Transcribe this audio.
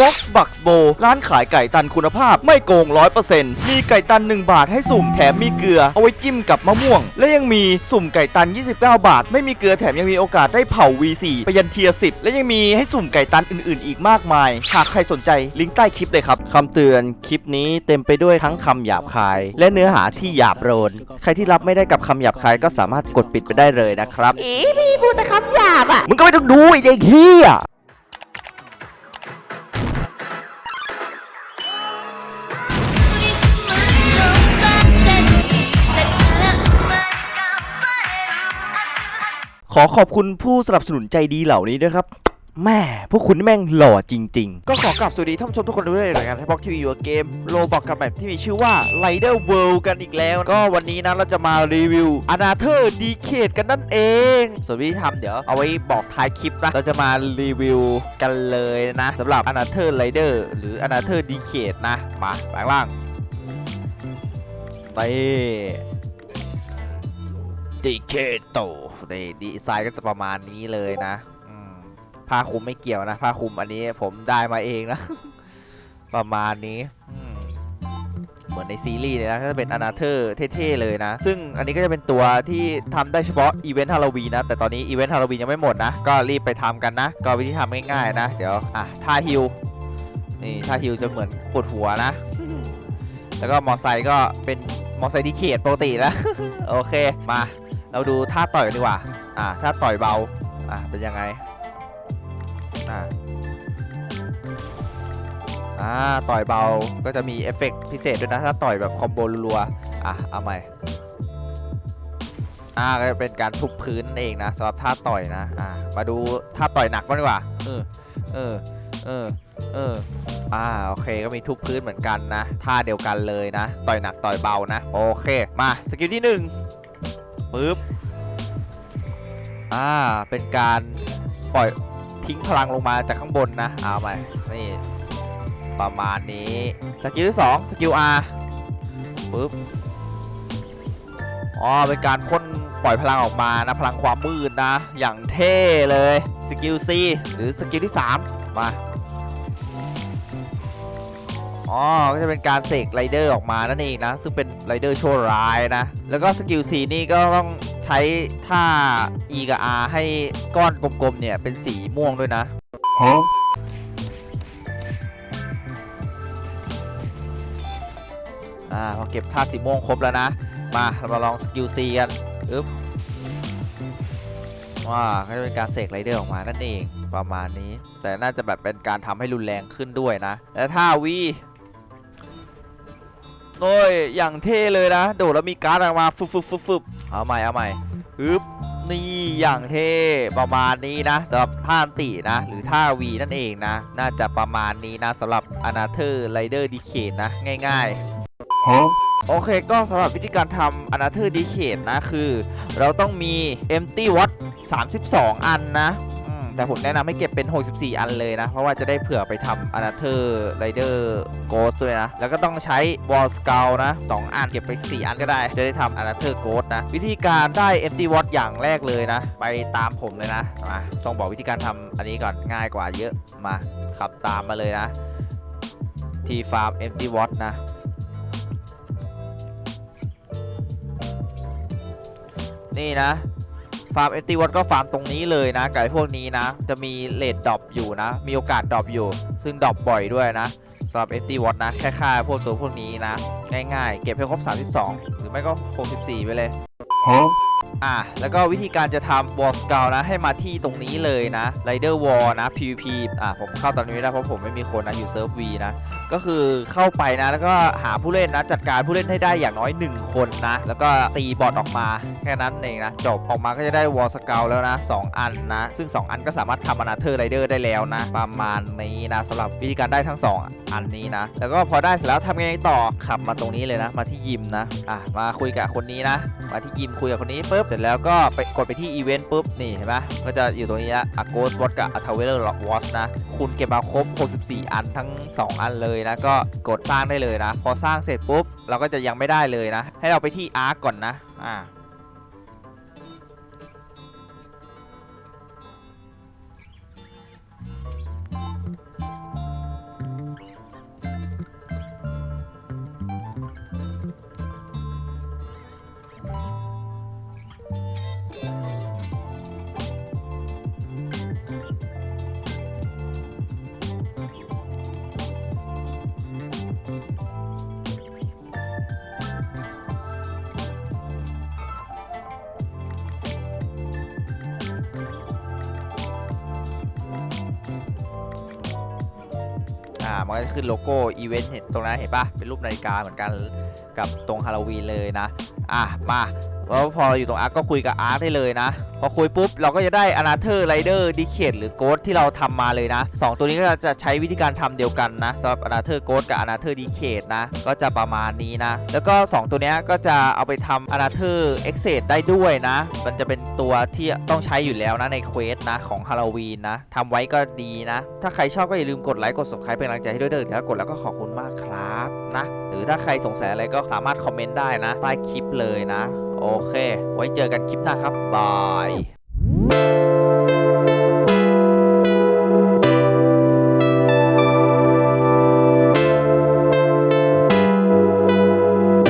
Box Bucks Bo ร้านขายไก่ตันคุณภาพไม่โกง 100%มีไก่ตัน 1 บาทให้สุ่มแถมมีเกลือ เอาไว้จิ้มกับมะม่วง และยังมีสุ่มไก่ตัน 29 บาท ไม่มีเกลือแถมยังมีโอกาสได้เผา V4 ไปยันเทียร์10และยังมีให้สุ่มไก่ตันอื่นๆ อีกมากมาย หากใครสนใจลิงก์ใต้คลิปเลยครับคำเตือนคลิปนี้เต็มไปด้วยทั้งคำหยาบคาย และเนื้อหาที่หยาบโลนใครที่รับไม่ได้กับคำหยาบคายก็สามารถกดปิดไปได้เลยนะครับเอ๋พี่พูดแต่คำหยาบอะมึงก็ไม่ต้องดูไอ้เด็กเฮีย อขอบคุณผู้สนับสนุนใจดีเหล่านี้ด้วยครับแม่พวกคุณแม่งหล่อจริง ๆ ก็ขอกลับสวัสดีท่านผู้ชมทุกคนด้วยรายการไทยบ็อกทีวีเกมโลบอกกับแบบที่มีชื่อว่า Rider World กันอีกแล้ว ก็วันนี้นะเราจะมารีวิว a n a t h e r Decade กันนั่นเอง ส่วนวิธีทำเดี๋ยวเอาไว้บอกท้ายคลิปนะ เราจะมารีวิวกันเลยนะสำหรับ a n a t h e r Rider หรือ a n a t h e r Decade นะ มาแปลงล่างไป ดีเคโตนี่ดีไซน์ก็จะประมาณนี้เลยนะผ้าคลุมไม่เกี่ยวนะผ้าคลุมอันนี้ผมได้มาเองนะ ประมาณนี้เหมือนในซีรีส์เลยนะก็จะเป็นอนาเธอร์เท่ๆเลยนะ ซึ่งอันนี้ก็จะเป็นตัวที่ทำได้เฉพาะอีเวนต์ฮาโลวีนนะ แต่ตอนนี้อีเวนต์ฮาโลวีนยังไม่หมดนะ ก็รีบไปทำกันนะ ก็วิธีทำง่ายๆนะ เดี๋ยว อะท่าฮิวนี่ท่าฮิวจะเหมือนปวดหัวนะ แล้วก็มอไซค์ก็เป็นมอไซค์ดีเคทปกติแล้ว โอเคมา เราดูท่าต่อยกันดีกว่า อ่าท่าต่อยเบา อ่าเป็นยังไง อ่าอ่าต่อยเบาก็จะมีเอฟเฟกต์พิเศษด้วยนะ ถ้าต่อยแบบคอมโบรัวๆอะเอาใหม่ อ่าก็จะเป็นการทุบพื้นนั่นเองนะสำหรับท่าต่อยนะ อ่ามาดูท่าต่อยหนักบ้างดีกว่า เออ เออ เออ เออ อ่าโอเคก็มีทุบพื้นเหมือนกันนะ ท่าเดียวกันเลยนะ ต่อยหนักต่อยเบานะ โอเค มาสกิลที่หนึ่ง ปึ๊บ อ่า เป็นการปล่อยทิ้งพลังลงมาจากข้างบนนะ เอาไปนี่ ประมาณนี้ สกิลที่2สกิล R ปึ๊บ อ๋อ เป็นการพ่นปล่อยพลังออกมานะ พลังความมืดนะ อย่างเท่เลย สกิล C หรือสกิลที่ 3 มา อ๋อ ก็จะเป็นการเสกไรเดอร์ออกมานั่นเองนะ ซึ่งเป็นไรเดอร์ชั่วร้ายนะ แล้วก็สกิล C นี่ก็ต้องใช้ท่า E กับ R ให้ก้อนกลมๆเนี่ยเป็นสีม่วงด้วยนะอ่าพอเก็บท่าสีม่วงครบแล้วนะ มาเรามาลองสกิล C กันอึ๊บว้าก็จะเป็นการเสกไรเดอร์ออกมานั่นเองประมาณนี้ แต่น่าจะแบบเป็นการทำให้รุนแรงขึ้นด้วยนะ แล้วท่าวี โอ้ยอย่างเท่เลยนะ โดดแล้วมีการ์ดออกมาฟึบฟึบฟึบฟึบเอาใหม่เอาใหม่ฮึบนี่อย่างเท่ประมาณนี้นะสำหรับท่าอันตินะ หรือท่าวีนั่นเองนะ น่าจะประมาณนี้นะสำหรับ a n a t h e r Rider Decade นะ ง่ายๆโอเคก็สำหรับวิธีการทำ a n a t h e r Decade นะคือ เราต้องมี Empty Watt 32 อันนะอืม แต่ผมแนะนำให้เก็บเป็น 64 อันเลยนะ เพราะว่าจะได้เผื่อไปทำ a n a t h e r Rider Ghost ด้วยนะ แล้วก็ต้องใช้ Wall Skull นะ 2 อันเก็บไป 4 อันก็ได้ จะได้ทำ a n a t h e r Ghost นะ วิธีการได้ MD w a t อย่างแรกเลยนะ ไปตามผมเลยนะมาต้องบอกวิธีการทำอันนี้ก่อนง่ายกว่าเยอะมาขับตามมาเลยนะที่ฟาร์ม Empty Watt นะนี่นะ ฟาร์มเอติวอตก็ฟาร์มตรงนี้เลยนะไก่พวกนี้นะ จะมีเลดดรอปอยู่นะ มีโอกาสดรอปอยู่ ซึ่งดรอปบ่อยด้วยนะสำหรับเอติวอตนะแค่ค่าพวกตัวพวกนี้นะ ง่ายๆ เก็บให้ครบ 32 หรือไม่ก็64ไปเลย อะแล้วก็วิธีการจะทำ Wall Scout นะให้มาที่ตรงนี้เลยนะ Rider Wall นะ PVP อะผมเข้าตอนนี้ไม่ได้เพราะผมไม่มีคนนะอยู่เซิร์ฟ V นะก็คือเข้าไปนะแล้วก็หาผู้เล่นนะจัดการผู้เล่นให้ได้อย่างน้อย 1 คนนะ แล้วก็ตีบอทออกมาแค่นั้นเองนะจบออกมาก็จะได้ Wall Scout แล้วนะ 2 อันนะ ซึ่ง 2 อันก็สามารถทำอนาเธอร์ไรเดอร์ได้แล้วนะ ประมาณนี้นะสำหรับวิธีการได้ทั้ง 2 อันนี้นะ แล้วก็พอได้เสร็จแล้วทำไงต่อขับมาตรงนี้เลยนะ มาที่ยิมนะอะมาคุยกับคนนี้นะ มาที่ยิมคุยกับคนนี้ปุ๊บเสร็จแล้วก็ไปกดไปที่อีเวนต์ปุ๊บ นี่เห็นไหมก็จะอยู่ตรงนี้ละอะโกสวอตกับอะทเวลล์วอชนะ คุณเก็บมาครบ 64 อันทั้ง 2 อันเลยนะ ก็กดสร้างได้เลยนะ พอสร้างเสร็จปุ๊บ เราก็จะยังไม่ได้เลยนะ ให้เราไปที่อาร์กก่อนนะ อ่า อ่ามันก็จะขึ้นโลโก้อีเวนต์เห็นตรงนั้นเห็นปะเป็นรูปนาฬิกาเหมือนกันกับตรงฮาโลวีนเลยนะ อะมา แล้วพออยู่ตรงอาร์คก็คุยกับอาร์คได้เลยนะ พอคุยปุ๊บเราก็จะได้อนาเธอร์ไรเดอร์ดิเคทหรือโกดที่เราทำมาเลยนะสองตัวนี้ก็จะใช้วิธีการทำเดียวกันนะสำหรับอนาเธอร์โกดกับอนาเธอร์ดิเคทนะก็จะประมาณนี้นะ แล้วก็ 2 ตัวนี้ก็จะเอาไปทำอนาเธอร์เอ็กเซดได้ด้วยนะ มันจะเป็นตัวที่ต้องใช้อยู่แล้วนะในเควสนะของฮาโลวีนนะทำไว้ก็ดีนะ ถ้าใครชอบก็อย่าลืมกดไลค์กด subscribe เป็นกำลังใจให้ด้วยเด้อแล้วกดแล้วก็ขอบคุณมากครับนะ หรือถ้าใครสงสัยอะไรก็สามารถคอมเมนต์ได้นะใต้คลิปเลยนะ โอเค ไว้เจอกันคลิปหน้าครับ บาย